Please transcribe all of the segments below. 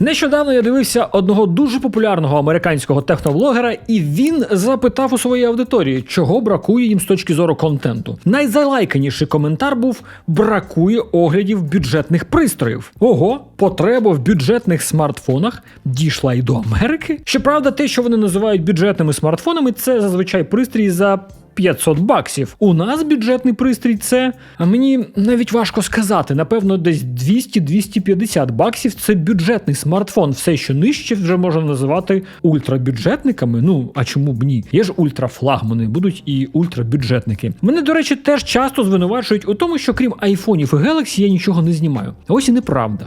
Нещодавно я дивився одного дуже популярного американського техноблогера, і він запитав у своїй аудиторії, чого бракує їм з точки зору контенту. Найзалайканіший коментар був: бракує оглядів бюджетних пристроїв. Ого, потреба в бюджетних смартфонах дійшла і до Америки. Щоправда, те, що вони називають бюджетними смартфонами, це зазвичай пристрій за 500 баксів. У нас бюджетний пристрій це. А мені навіть важко сказати. Напевно, десь 200-250 баксів це бюджетний смартфон. Все, що нижче, вже можна називати ультрабюджетниками. Ну а чому б ні? Є ж ультрафлагмани, будуть і ультрабюджетники. Мене, до речі, теж часто звинувачують у тому, що крім айфонів і Galaxy я нічого не знімаю. А ось і неправда.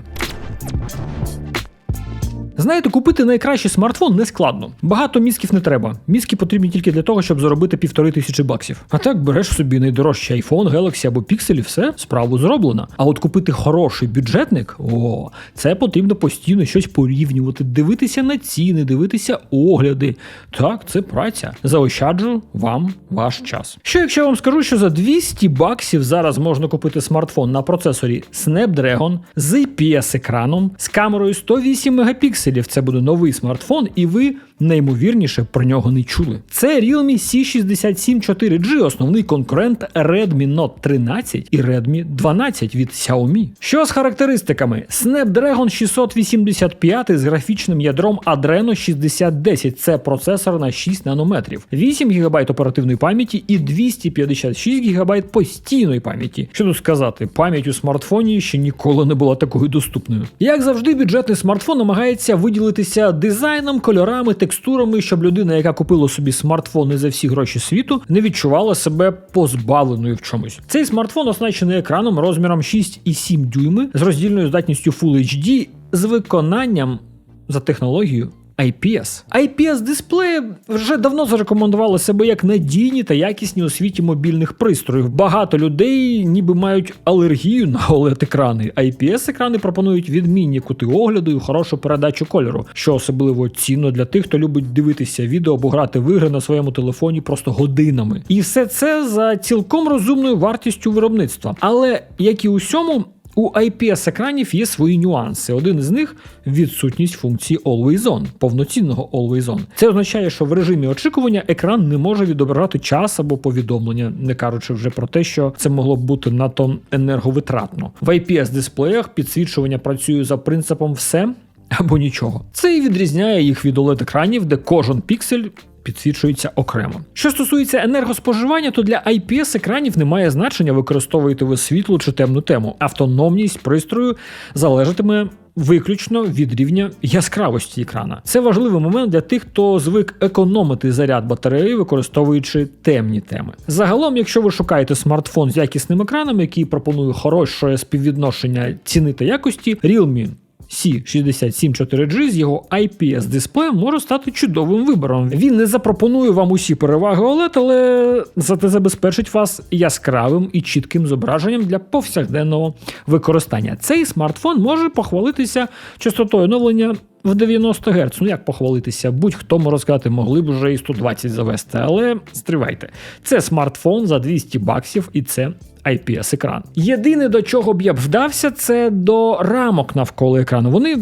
Знаєте, купити найкращий смартфон не складно. Багато мізків не треба. Мізки потрібні тільки для того, щоб заробити півтори тисячі баксів. А так береш собі найдорожчий iPhone, Galaxy або Pixel і все, справу зроблено. А от купити хороший бюджетник, о, це потрібно постійно щось порівнювати, дивитися на ціни, дивитися огляди. Так, це праця. Заощаджу вам ваш час. Що якщо я вам скажу, що за 200 баксів зараз можна купити смартфон на процесорі Snapdragon з IPS-екраном з камерою 108 мегапікселів. Це буде новий смартфон, і ви неймовірніше про нього не чули. Це Realme C67 4G, основний конкурент Redmi Note 13 і Redmi 12 від Xiaomi. Що з характеристиками? Snapdragon 685 з графічним ядром Adreno 6010. Це процесор на 6 нанометрів, 8 ГБ оперативної пам'яті і 256 ГБ постійної пам'яті. Що тут сказати, пам'ять у смартфоні ще ніколи не була такою доступною. Як завжди, бюджетний смартфон намагається виділитися дизайном, кольорами, текстурами, щоб людина, яка купила собі смартфони за всі гроші світу, не відчувала себе позбавленою в чомусь. Цей смартфон оснащений екраном розміром 6,7 дюйми з роздільною здатністю Full HD з виконанням за технологією. IPS. IPS дисплеї вже давно зарекомендували себе як надійні та якісні у світі мобільних пристроїв. Багато людей ніби мають алергію на oled екрани. IPS екрани пропонують відмінні кути огляду і хорошу передачу кольору, що особливо цінно для тих, хто любить дивитися відео або грати в ігри на своєму телефоні просто годинами. І все це за цілком розумною вартістю виробництва. Але як і усьому. У IPS-екранів є свої нюанси. Один із них відсутність функції Always On, повноцінного Always On. Це означає, що в режимі очікування екран не може відображати час або повідомлення, не кажучи вже про те, що це могло б бути надто енерговитратно. В IPS-дисплеях підсвічування працює за принципом все або нічого. Це і відрізняє їх від oled екранів, де кожен піксель підсвічується окремо. Що стосується енергоспоживання, то для IPS екранів немає значення використовуєте ви світлу чи темну тему. Автономність пристрою залежатиме. Виключно від рівня яскравості екрана. Це важливий момент для тих, хто звик економити заряд батареї, використовуючи темні теми. Загалом, якщо ви шукаєте смартфон з якісним екраном, який пропонує хороше співвідношення ціни та якості, Realme C67 з його IPS дисплеєм може стати чудовим вибором. Він не запропонує вам усі переваги OLED, але зате забезпечить вас яскравим і чітким зображенням для повсякденного використання. Цей смартфон може похвалитися частотою оновлення. В 90 Гц, ну як похвалитися, будь-хто може сказати, могли б вже і 120 завести, але стривайте. Це смартфон за 200 баксів, і це IPS-екран. Єдине, до чого б я б вдався, це до рамок навколо екрану. Вони.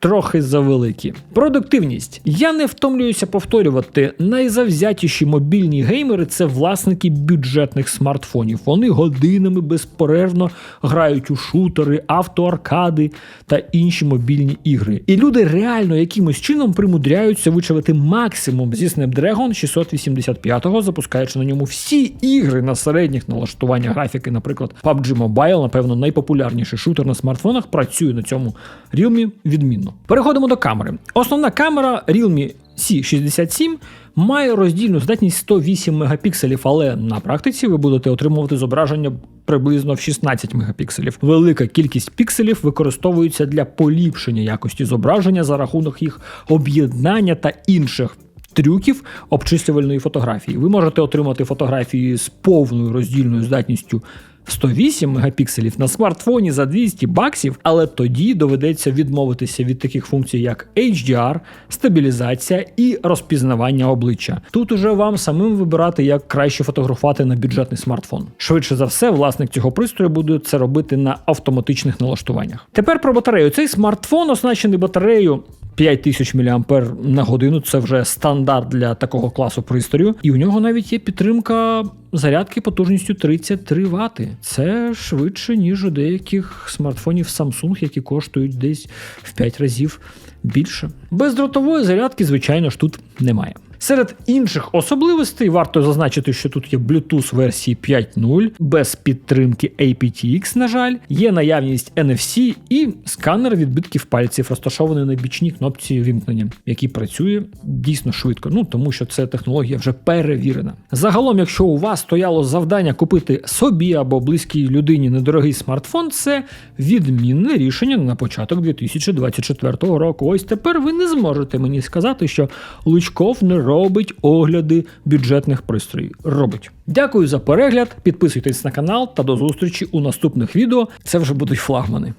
Трохи завеликі. Продуктивність. Я не втомлююся повторювати. Найзавзятіші мобільні геймери це власники бюджетних смартфонів. Вони годинами безперервно грають у шутери, автоаркади та інші мобільні ігри. І люди реально якимось чином примудряються вичавити максимум зі Snapdragon 685, запускаючи на ньому всі ігри на середніх налаштуваннях графіки, наприклад, PUBG Mobile, напевно, найпопулярніший шутер на смартфонах, працює на цьому Realme відмінно. Переходимо до камери. Основна камера Realme C67 має роздільну здатність 108 мегапікселів, але на практиці ви будете отримувати зображення приблизно в 16 мегапікселів. Велика кількість пікселів використовується для поліпшення якості зображення за рахунок їх об'єднання та інших. Трюків обчислювальної фотографії. Ви можете отримати фотографії з повною роздільною здатністю 108 мегапікселів на смартфоні за 200 баксів, але тоді доведеться відмовитися від таких функцій, як HDR, стабілізація і розпізнавання обличчя. Тут уже вам самим вибирати, як краще фотографувати на бюджетний смартфон. Швидше за все, власник цього пристрою буде це робити на автоматичних налаштуваннях. Тепер про батарею. Цей смартфон оснащений батареєю 5000 мА на годину це вже стандарт для такого класу пристрою, і у нього навіть є підтримка зарядки потужністю 33 Вт. Це швидше, ніж у деяких смартфонів Samsung, які коштують десь в 5 разів більше. Бездротової зарядки, звичайно ж, тут немає. Серед інших особливостей варто зазначити, що тут є Bluetooth версії 5.0 без підтримки aptX, на жаль, є наявність NFC і сканер відбитків пальців, розташований на бічній кнопці вімкнення, який працює дійсно швидко. Ну тому що це технологія вже перевірена. Загалом, якщо у вас стояло завдання купити собі або близькій людині недорогий смартфон, це відмінне рішення на початок 2024 року. Ось тепер ви не зможете мені сказати, що Лучков не робить огляди бюджетних пристроїв. Робить. Дякую за перегляд. Підписуйтесь на канал та до зустрічі у наступних відео. Це вже будуть флагмани.